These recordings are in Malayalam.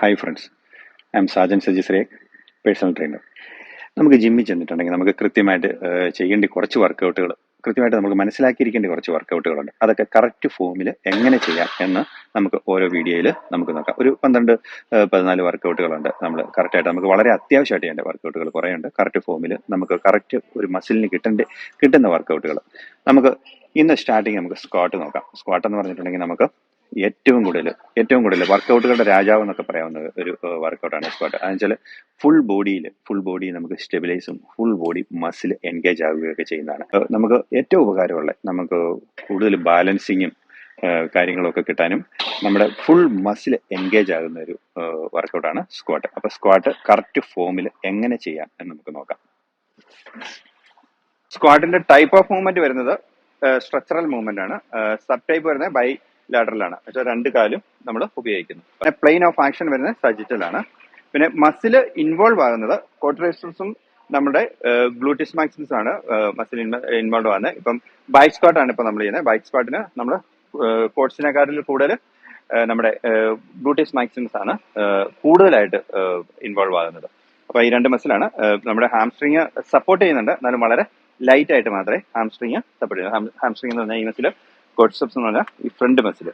Hi friends I'm Sajan Saji Shreyak personal trainer നമുക്ക് ജിമ്മിൽ ചെന്നിട്ടുണ്ടെങ്കിൽ നമുക്ക് കൃത്യമായിട്ട് ചെയ്യേണ്ട കുറച്ച് വർക്കൗട്ടുകൾ കൃത്യമായിട്ട് നമുക്ക് മനസ്സിലാക്കിയിരിക്കേണ്ട കുറച്ച് വർക്കൗട്ടുകളുണ്ട് അതൊക്കെ കറക്റ്റ് ഫോമിൽ എങ്ങനെ ചെയ്യാം എന്ന് നമുക്ക് ഓരോ വീഡിയോയിൽ നമുക്ക് നോക്കാം. ഒരു പന്ത്രണ്ട് പതിനാല് വർക്കൗട്ടുകളുണ്ട് നമ്മൾ കറക്റ്റായിട്ട് നമുക്ക് വളരെ അത്യാവശ്യമായിട്ട് ചെയ്യേണ്ട വർക്കൗട്ടുകൾ കുറേ ഉണ്ട് കറക്റ്റ് ഫോമിൽ നമുക്ക് കറക്റ്റ് ഒരു മസിലിന് കിട്ടേണ്ട കിട്ടുന്ന വർക്കൗട്ടുകൾ നമുക്ക് ഇന്ന് സ്റ്റാർട്ടിങ് നമുക്ക് സ്ക്വാട്ട് നോക്കാം. സ്ക്വാട്ട് എന്ന് പറഞ്ഞിട്ടുണ്ടെങ്കിൽ നമുക്ക് ഏറ്റവും കൂടുതൽ ഏറ്റവും കൂടുതൽ വർക്കൗട്ടുകളുടെ രാജാവ് എന്നൊക്കെ പറയാവുന്ന ഒരു വർക്കൗട്ടാണ് സ്ക്വാട്ട് അതെന്നുവെച്ചാൽ ഫുൾ ബോഡിയിൽ ഫുൾ ബോഡി നമുക്ക് സ്റ്റെബിലൈസും ഫുൾ ബോഡി മസിൽ എൻഗേജ് ആവുകയൊക്കെ ചെയ്യുന്നതാണ്. നമുക്ക് ഏറ്റവും ഉപകാരമുള്ള നമുക്ക് കൂടുതൽ ബാലൻസിങ്ങും കാര്യങ്ങളൊക്കെ കിട്ടാനും നമ്മുടെ ഫുൾ മസിൽ എൻഗേജ് ആകുന്ന ഒരു വർക്കൗട്ടാണ് സ്ക്വാട്ട് അപ്പൊ സ്ക്വാട്ട് കറക്റ്റ് ഫോമിൽ എങ്ങനെ ചെയ്യാം എന്ന് നമുക്ക് നോക്കാം. സ്ക്വാട്ടിന്റെ ടൈപ്പ് ഓഫ് മൂവ്മെന്റ് വരുന്നത് സ്ട്രക്ചറൽ മൂവ്മെന്റ് ആണ്. സബ് ടൈപ്പ് വരുന്നത് ബൈ ആണ് വെച്ചാൽ രണ്ട് കാലും നമ്മൾ ഉപയോഗിക്കുന്നു. പിന്നെ പ്ലെയിൻ ഓഫ് ആക്ഷൻ വരുന്നത് സജിറ്റൽ ആണ്. പിന്നെ മസിൽ ഇൻവോൾവ് ആകുന്നത് കോട്ടറേസ്റ്റസും നമ്മുടെ ഗ്ലൂട്ടിസ് മാക്സിമസ് ആണ് മസിൽ ഇൻവോൾവ് ആകുന്നത്. ഇപ്പം ബൈക്ക് ആണ് ഇപ്പൊ നമ്മൾ ചെയ്യുന്നത്. ബൈക്ക് സ്ക്വാട്ടിന് നമ്മൾ കോട്സിനെക്കാട്ടിൽ കൂടുതൽ നമ്മുടെ ഗ്ലൂട്ടിസ് മാക്സിമസ് ആണ് കൂടുതലായിട്ട് ഇൻവോൾവ് ആകുന്നത്. അപ്പൊ ഈ രണ്ട് മസിലാണ് നമ്മുടെ ഹാംസ്ട്രിങ് സപ്പോർട്ട് ചെയ്യുന്നുണ്ട്. എന്നാലും വളരെ ലൈറ്റ് ആയിട്ട് മാത്രമേ ഹാംസ്ട്രിങ് സപ്പോർട്ട് ചെയ്യുന്നു ഹാംസ്ട്രിങ് എന്ന് പറഞ്ഞാൽ ഈ മസിൽ കോട്സെപ്സ് എന്ന് പറഞ്ഞാൽ ഈ ഫ്രണ്ട് മസിൽ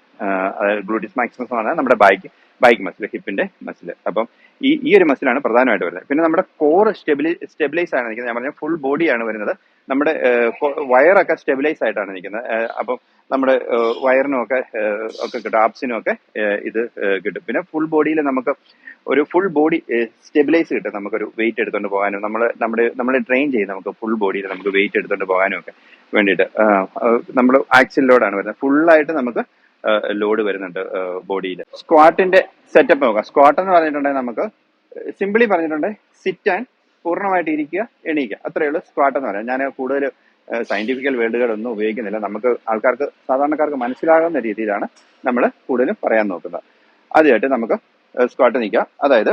അതായത് ഗ്ലൂട്ടിസ് മാക്സിമസ് എന്ന് പറഞ്ഞാൽ നമ്മുടെ ബൈക്ക് ബൈക്ക് മസിൽ ഹിപ്പിന്റെ മസിൽ അപ്പം ഈ ഈ ഒരു മസിലാണ് പ്രധാനമായിട്ട് വരുന്നത്. പിന്നെ നമ്മുടെ കോർ സ്റ്റെബിലൈ സ്റ്റെബിലൈസ് ആണ് നിൽക്കുന്നത്. ഞാൻ പറഞ്ഞ ഫുൾ ബോഡിയാണ് വരുന്നത്. നമ്മുടെ വയറൊക്കെ സ്റ്റെബിലൈസ് ആയിട്ടാണ് നിൽക്കുന്നത്. അപ്പം നമ്മുടെ വയറിനും ഒക്കെ ഒക്കെ കിട്ടും. ആപ്സിനും ഒക്കെ ഇത് കിട്ടും. പിന്നെ ഫുൾ ബോഡിയിൽ നമുക്ക് ഒരു ഫുൾ ബോഡി സ്റ്റെബിലൈസ് കിട്ടും. നമുക്കൊരു വെയിറ്റ് എടുത്തുകൊണ്ട് പോകാനും നമ്മൾ നമ്മുടെ നമ്മൾ ട്രെയിൻ ചെയ്ത് നമുക്ക് ഫുൾ ബോഡിയിൽ നമുക്ക് വെയിറ്റ് എടുത്തുകൊണ്ട് പോകാനും ഒക്കെ വേണ്ടിയിട്ട്. നമ്മൾ ആക്സിലോടാണ് വരുന്നത്. ഫുള്ളായിട്ട് നമുക്ക് ലോഡ് വരുന്നുണ്ട് ബോഡിയിൽ സ്ക്വാട്ടിന്റെ സെറ്റപ്പ് നോക്കാം. സ്ക്വാട്ട് എന്ന് പറഞ്ഞിട്ടുണ്ടെങ്കിൽ നമുക്ക് സിമ്പിളി പറഞ്ഞിട്ടുണ്ടെങ്കിൽ സിറ്റ് ആൻഡ് പൂർണമായിട്ട് ഇരിക്കുക എണീക്കുക. അത്രയേ ഉള്ളൂ സ്ക്വാട്ട് എന്ന് പറയാം ഞാൻ കൂടുതൽ സയന്റിഫിക്കൽ വേർഡുകളൊന്നും ഉപയോഗിക്കുന്നില്ല. നമുക്ക് ആൾക്കാർക്ക് സാധാരണക്കാർക്ക് മനസ്സിലാകുന്ന രീതിയിലാണ് നമ്മൾ കൂടുതലും പറയാൻ നോക്കുന്നത്. ആദ്യമായിട്ട് നമുക്ക് സ്ക്വാട്ട് നിൽക്കാം അതായത്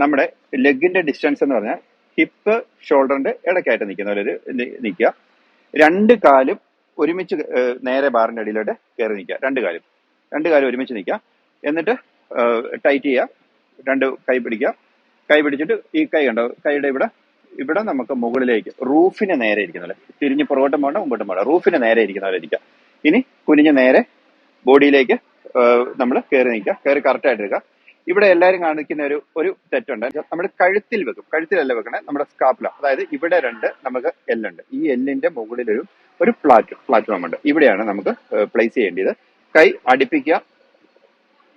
നമ്മുടെ ലെഗിന്റെ ഡിസ്റ്റൻസ് എന്ന് പറഞ്ഞാൽ ഹിപ്പ് ഷോൾഡറിന്റെ ഇടയ്ക്കായിട്ട് നിൽക്കുന്ന ഒരു നിൽക്കുക. രണ്ട് കാലും ഒരുമിച്ച് നേരെ ബാറിന്റെ അടിയിലോട്ട് കയറി നിൽക്കുക. രണ്ട് കാലും. രണ്ട് കാലും ഒരുമിച്ച് നിൽക്കുക. എന്നിട്ട് ടൈറ്റ് ചെയ്യുക. രണ്ട് കൈ പിടിക്കുക. കൈ പിടിച്ചിട്ട് ഈ കൈ കണ്ടോ? കൈയുടെ ഇവിടെ ഇവിടെ നമുക്ക് മുകളിലേക്ക് റൂഫിന് നേരെ ഇരിക്കുന്നത് തിരിഞ്ഞ് പുറകോട്ടും പോകണ്ട മുമ്പോട്ടും പോകണ്ട. റൂഫിന് നേരെ ഇരിക്കുന്ന ഇരിക്കുക. ഇനി കുനിഞ്ഞ് നേരെ ബോഡിയിലേക്ക് നമ്മൾ കയറി നിൽക്കുക. കയറി കറക്റ്റ് ആയിട്ട് എടുക്കുക. ഇവിടെ എല്ലാവരും കാണിക്കുന്ന ഒരു ഒരു തെറ്റുണ്ട്. നമ്മൾ കഴുത്തിൽ വെക്കും. കഴുത്തിലല്ല വെക്കണേ നമ്മുടെ സ്കാപ്പില അതായത് ഇവിടെ രണ്ട് നമുക്ക് എല്ലുണ്ട് ഈ എല്ലിന്റെ മുകളിൽ ഒരു പ്ലാറ്റ് പ്ലാറ്റ്ഫോം ഉണ്ട്. ഇവിടെയാണ് നമുക്ക് പ്ലേസ് ചെയ്യേണ്ടത്. കൈ അടുപ്പിക്കുക.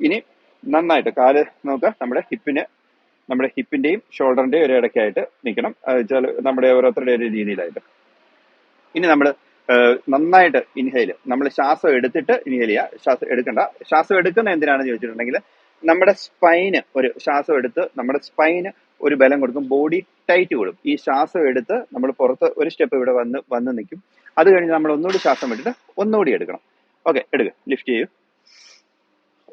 ഇനി നന്നായിട്ട് കാൽ നമുക്ക് നമ്മുടെ ഹിപ്പിന് നമ്മുടെ ഹിപ്പിന്റെയും ഷോൾഡറിന്റെയും ഒരു ഇടയ്ക്കായിട്ട് നിൽക്കണം. ചില നമ്മുടെ ഓരോരുത്തരുടെ ഒരു രീതിയിലായിട്ട്. ഇനി നമ്മൾ നന്നായിട്ട് ഇൻഹെയിൽ നമ്മൾ ശ്വാസം എടുത്തിട്ട് ഇൻഹെയിൽ ചെയ്യുക. ശ്വാസം എടുക്കണ്ട. ശ്വാസം എടുക്കുന്ന എന്തിനാണെന്ന് ചോദിച്ചിട്ടുണ്ടെങ്കിൽ നമ്മുടെ സ്പൈന് ഒരു ശ്വാസം എടുത്ത് നമ്മുടെ സ്പൈന് ഒരു ബലം കൊടുക്കും. ബോഡി ടൈറ്റ് കൊടുക്കും ഈ ശ്വാസം എടുത്ത് നമ്മൾ പുറത്ത് ഒരു സ്റ്റെപ്പ് ഇവിടെ വന്ന് വന്ന് നിൽക്കും. അത് കഴിഞ്ഞ് നമ്മൾ ഒന്നുകൂടി ശ്വാസം വിട്ടിട്ട് ഒന്നുകൂടി എടുക്കണം. ഓക്കെ എടുക്കുക ലിഫ്റ്റ് ചെയ്യൂ.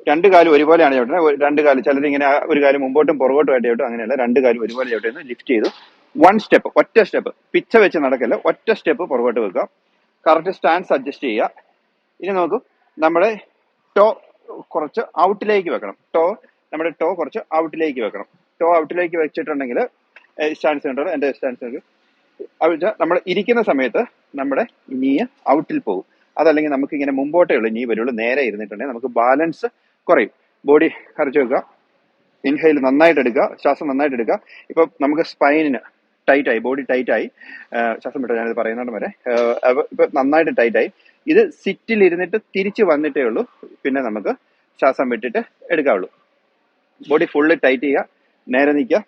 രണ്ട് കാലും ഒരുപോലെയാണ് ഒരു- രണ്ട് കാലും ചിലർ ഇങ്ങനെ ഒരു കാലം മുമ്പോട്ടും പുറകോട്ടും ആയിട്ട് ചവിട്ടും. അങ്ങനെയല്ല. രണ്ട് കാലും ഒരുപോലെ ചവിട്ടുന്നു ലിഫ്റ്റ് ചെയ്തു. വൺ സ്റ്റെപ്പ് ഒറ്റ സ്റ്റെപ്പ് പിച്ച വെച്ച് നടക്കല്ല. ഒറ്റ സ്റ്റെപ്പ് പുറകോട്ട് വെക്കുക. കറക്റ്റ് സ്റ്റാൻഡ്സ് അഡ്ജസ്റ്റ് ചെയ്യുക. ഇനി നോക്കൂ. നമ്മുടെ ടോ കുറച്ച് ഔട്ടിലേക്ക് വെക്കണം. ടോ നമ്മുടെ ടോ കുറച്ച് ഔട്ടിലേക്ക് വെക്കണം. ടോ ഔട്ടിലേക്ക് വെച്ചിട്ടുണ്ടെങ്കിൽ സ്റ്റാൻസ് കണ്ടോ എന്റെ സ്റ്റാൻസ് നമ്മൾ ഇരിക്കുന്ന സമയത്ത് നമ്മുടെ നീ ഔട്ടിൽ പോകും. അതല്ലെങ്കിൽ നമുക്ക് ഇങ്ങനെ മുമ്പോട്ടേ ഉള്ളൂ നീ വരുള്ളൂ നേരെ ഇരുന്നിട്ടുണ്ടെങ്കിൽ നമുക്ക് ബാലൻസ് കുറയും. ബോഡി കറച്ച് വെക്കുക. ഇൻഹെയിൽ നന്നായിട്ട് എടുക്കുക. ശ്വാസം നന്നായിട്ട് എടുക്കുക. ഇപ്പൊ നമുക്ക് സ്പൈനിന് ടൈറ്റ് ആയി ബോഡി ടൈറ്റ് ആയി. ശ്വാസം വിട്ടോ ഞാനിത് പറയുന്നുണ്ട് വരെ. ഇപ്പൊ നന്നായിട്ട് ടൈറ്റ് ആയി. ഇത് സിറ്റിൽ ഇരുന്നിട്ട് തിരിച്ച് വന്നിട്ടേ ഉള്ളൂ. പിന്നെ നമുക്ക് ശ്വാസം വിട്ടിട്ട് എടുക്കാവുള്ളൂ. ബോഡി ഫുള്ള് ടൈറ്റ് ചെയ്യുക. നേരെ നിൽക്കുക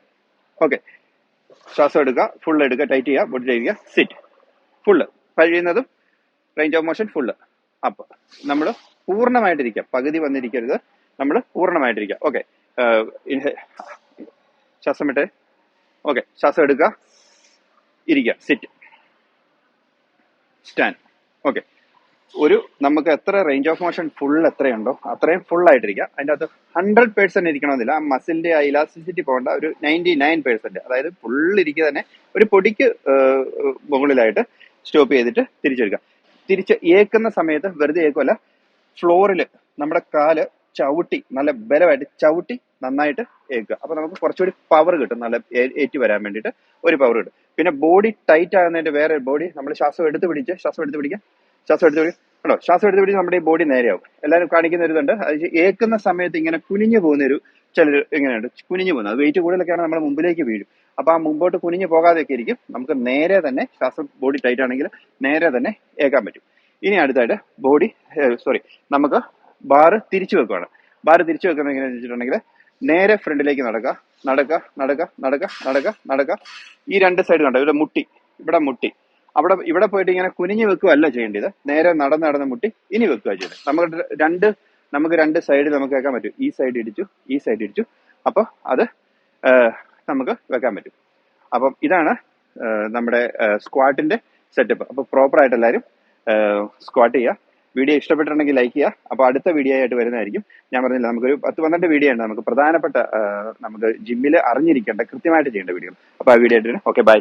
ഓക്കെ ശ്വാസം എടുക്കുക. ഫുൾ എടുക്കുക. ടൈറ്റ് ചെയ്യുക. ബോഡി ടൈറ്റ് ചെയ്യുക. സിറ്റ് ഫുള്ള് കഴിയുന്നതും range of motion full up നമ്മൾ പൂർണമായിട്ടിരിക്കുക. പകുതി വന്നിരിക്കരുത്. നമ്മൾ പൂർണമായിട്ടിരിക്കുക. ഓക്കെ ശ്വാസം വിട്ടെ. ഓക്കെ ശ്വാസം എടുക്കുക. ഇരിക്കുക. സിറ്റ് സ്റ്റാൻഡ് ഓക്കെ ഒരു നമുക്ക് എത്ര റേഞ്ച് ഓഫ് മോഷൻ ഫുൾ എത്രയുണ്ടോ അത്രയും ഫുൾ ആയിട്ടിരിക്കുക അതിന്റെ അകത്ത് ഹൺഡ്രഡ് പേഴ്സെന്റ് ഇരിക്കണമെന്നില്ല. ആ മസിലിന്റെ ആ ഇലാസ്റ്റിസിറ്റി പോകേണ്ട. ഒരു നയന്റി നയൻ പേഴ്സെന്റ് അതായത് ഫുൾ ഇരിക്കുക തന്നെ ഒരു പൊടിക്ക് മുകളിലായിട്ട് സ്റ്റോപ്പ് ചെയ്തിട്ട് തിരിച്ചെടുക്കുക തിരിച്ച് ഏക്കുന്ന സമയത്ത് വെറുതെ ഏക്കുമല്ല ഫ്ലോറിൽ നമ്മുടെ കാൽ ചവിട്ടി നല്ല ബലമായിട്ട് ചവിട്ടി നന്നായിട്ട് ഏക്കുക. അപ്പൊ നമുക്ക് കുറച്ചുകൂടി പവർ കിട്ടും. നല്ല ഏറ്റു വരാൻ വേണ്ടിയിട്ട് ഒരു പവർ കിട്ടും. പിന്നെ ബോഡി ടൈറ്റ് ആകുന്നതിന്റെ വേറെ ബോഡി നമ്മൾ ശ്വാസം എടുത്ത് പിടിച്ച് ശ്വാസം എടുത്ത് പിടിക്കാം. ശ്വാസം എടുത്ത് പിടിക്കും കേട്ടോ ശ്വാസം എടുത്ത് പിടിച്ച് നമ്മുടെ ഈ ബോഡി നേരെയാവും. എല്ലാവരും കാണിക്കുന്ന ഒരു ഇതുണ്ട്. അത് ഏക്കുന്ന സമയത്ത് ഇങ്ങനെ കുനിഞ്ഞു പോകുന്ന ഒരു ചിലർ ഇങ്ങനെയുണ്ട്. കുനിഞ്ഞു പോകുന്നത് അത് വെയിറ്റ് കൂടുതലൊക്കെയാണ് നമ്മുടെ മുമ്പിലേക്ക് വീഴും. അപ്പൊ ആ മുമ്പോട്ട് കുനിഞ്ഞു പോകാതെയൊക്കെ ഇരിക്കും. നമുക്ക് നേരെ തന്നെ ശ്വാസം ബോഡി ടൈറ്റ് ആണെങ്കിൽ നേരെ തന്നെ ഏക്കാൻ പറ്റും. ഇനി അടുത്തായിട്ട് ബോഡി സോറി നമുക്ക് ബാറ് തിരിച്ചു വെക്കുകയാണ് ബാറ് തിരിച്ചു വെക്കുന്നത് എങ്ങനെയാണെന്ന് വെച്ചിട്ടുണ്ടെങ്കിൽ നേരെ ഫ്രണ്ടിലേക്ക് നടക്കുക. നടക്കുക നടക്കുക നടക്കുക നടക്കുക നടക്കുക. ഈ രണ്ട് സൈഡ് കണ്ടോ? ഇവിടെ മുട്ടി. ഇവിടെ മുട്ടി. അവിടെ ഇവിടെ പോയിട്ട് ഇങ്ങനെ കുനിഞ്ഞു വെക്കുകയല്ല ചെയ്യേണ്ടത്. നേരെ നടന്ന് നടന്ന് മുട്ടി ഇനി വെക്കുക ചെയ്യുന്നത് നമുക്ക് രണ്ട് നമുക്ക് രണ്ട് സൈഡ് നമുക്ക് വെക്കാൻ പറ്റും. ഈ സൈഡ് ഇടിച്ചു ഈ സൈഡ് ഇടിച്ചു. അപ്പോൾ അത് നമുക്ക് വെക്കാൻ പറ്റും. അപ്പം ഇതാണ് നമ്മുടെ സ്ക്വാട്ടിന്റെ സെറ്റപ്പ് അപ്പോൾ പ്രോപ്പർ ആയിട്ട് എല്ലാവരും സ്ക്വാട്ട് ചെയ്യുക. വീഡിയോ ഇഷ്ടപ്പെട്ടിട്ടുണ്ടെങ്കിൽ ലൈക്ക് ചെയ്യുക. അപ്പോൾ അടുത്ത വീഡിയോ ആയിട്ട് വരുന്നതായിരിക്കും. ഞാൻ പറഞ്ഞില്ല നമുക്കൊരു പത്ത് പന്ത്രണ്ട് വീഡിയോ ഉണ്ട്. നമുക്ക് പ്രധാനപ്പെട്ട നമുക്ക് ജിമ്മിൽ അറിഞ്ഞിരിക്കേണ്ട കൃത്യമായിട്ട് ചെയ്യേണ്ട വീഡിയോ അപ്പോൾ ആ വീഡിയോ ആയിട്ട് ഓക്കെ ബൈ